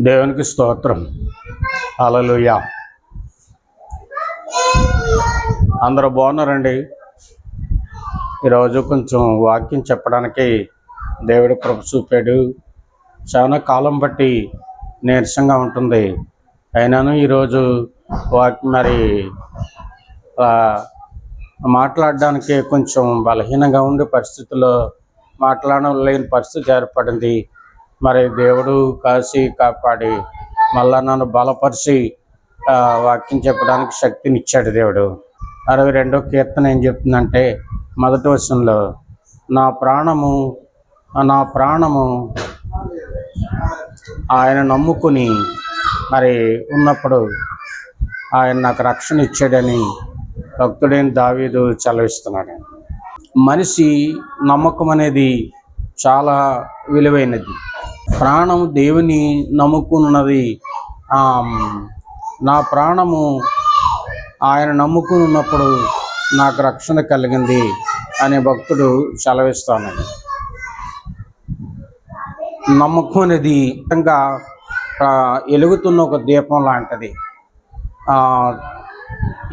దేవునికి స్తోత్రం. అలలుయ అందరూ బాగున్నారండి? ఈరోజు కొంచెం వాక్యం చెప్పడానికి దేవుడు కృప చూపాడు. చాలా కాలం బట్టి నీరసంగా ఉంటుంది. అయినాను ఈరోజు వాక్ మరి మాట్లాడడానికి కొంచెం బలహీనంగా ఉండే పరిస్థితుల్లో మాట్లాడడం లేని పరిస్థితి ఏర్పడింది. మరి దేవుడు కాసి కాపాడి మళ్ళా నన్ను బలపరిచి వాక్యం చెప్పడానికి శక్తిని ఇచ్చాడు దేవుడు. అరవై రెండో కీర్తన ఏం చెప్తుందంటే మొదటి వచనంలో నా ప్రాణము నా ప్రాణము ఆయన నమ్ముకుని మరి ఉన్నప్పుడు ఆయన నాకు రక్షణ ఇచ్చాడని భక్తుడైన దావీదు చలవిస్తున్నాడు. మనిషి నమ్మకం అనేది చాలా విలువైనది. ప్రాణం దేవుని నమ్ముకున్నది నా ప్రాణము ఆయన నమ్ముకుని ఉన్నప్పుడు నాకు రక్షణ కలిగింది అనే భక్తుడు సెలవిస్తాను. నమ్మకం అనేది నిజంగా వెలుగుతున్న ఒక దీపం లాంటిది.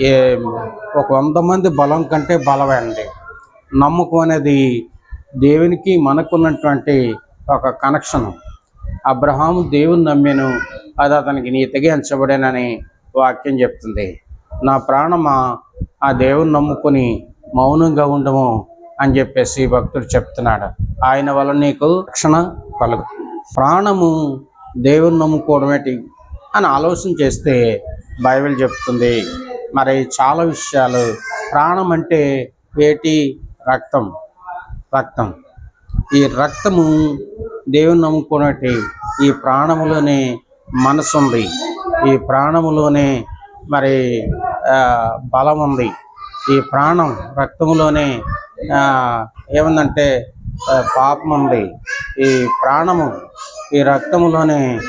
ఏ ఒక వంద మంది బలం కంటే బలమైనది. నమ్మకం అనేది దేవునికి మనకున్నటువంటి ఒక కనెక్షన్. అబ్రహాము దేవుని నమ్మాను అది అతనికి నీతిగా ఎంచబడేనని వాక్యం చెప్తుంది. నా ప్రాణమా ఆ దేవుని నమ్ముకొని మౌనంగా ఉండము అని చెప్పేసి భక్తుడు చెప్తున్నాడు. ఆయన వల్ల నీకు రక్షణ కలుగు. ప్రాణము దేవుని నమ్ముకోవడమేటి అని ఆలోచన చేస్తే బైబిల్ చెప్తుంది. మరి చాలా విషయాలు. ప్రాణం అంటే ఏటి రక్తం. రక్తం. ఈ రక్తము దేవుని నమ్ముకున్నట్టు ఈ ప్రాణములోనే మనసు ఉంది. ఈ ప్రాణములోనే మరి ఆ, బలం ఉంది. ఈ ప్రాణం రక్తములోనే ఆ, ఏముందంటే పాపం ఉంది. ఈ ప్రాణము ఈ రక్తములోనే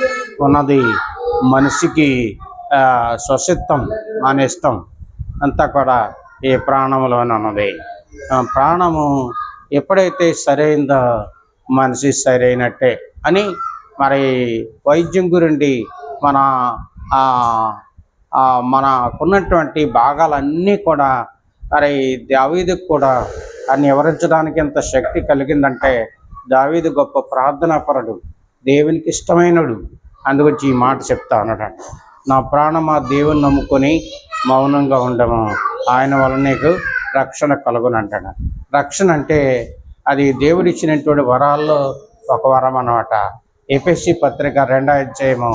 ఉన్నది. మనిషికి ఆ, స్వసిత్తం ఇష్టం అంతా కూడా ఈ ప్రాణములోనే ఉన్నది. ఆ, ప్రాణము ఎప్పుడైతే సరైందో మనిషి సరైనట్టే అని మరి వైద్యం గురించి మన మనకున్నటువంటి భాగాలన్నీ కూడా మరి దావీదుకు కూడా అన్ని వివరించడానికి ఎంత శక్తి కలిగిందంటే దావీదు గొప్ప ప్రార్థనాపరుడు దేవునికి ఇష్టమైనడు. అందుకొచ్చి ఈ మాట చెప్తా అన్నాడు నా ప్రాణం ఆ దేవుని నమ్ముకొని మౌనంగా ఉండము. ఆయన వల్ల నీకు రక్షణ కలుగును అంటాడు రక్షణ అంటే అది దేవుడిచ్చినటువంటి వరాల్లో ఒక వరం అన్నమాట ఎపిఎస్సి పత్రిక రెండో అధ్యాయము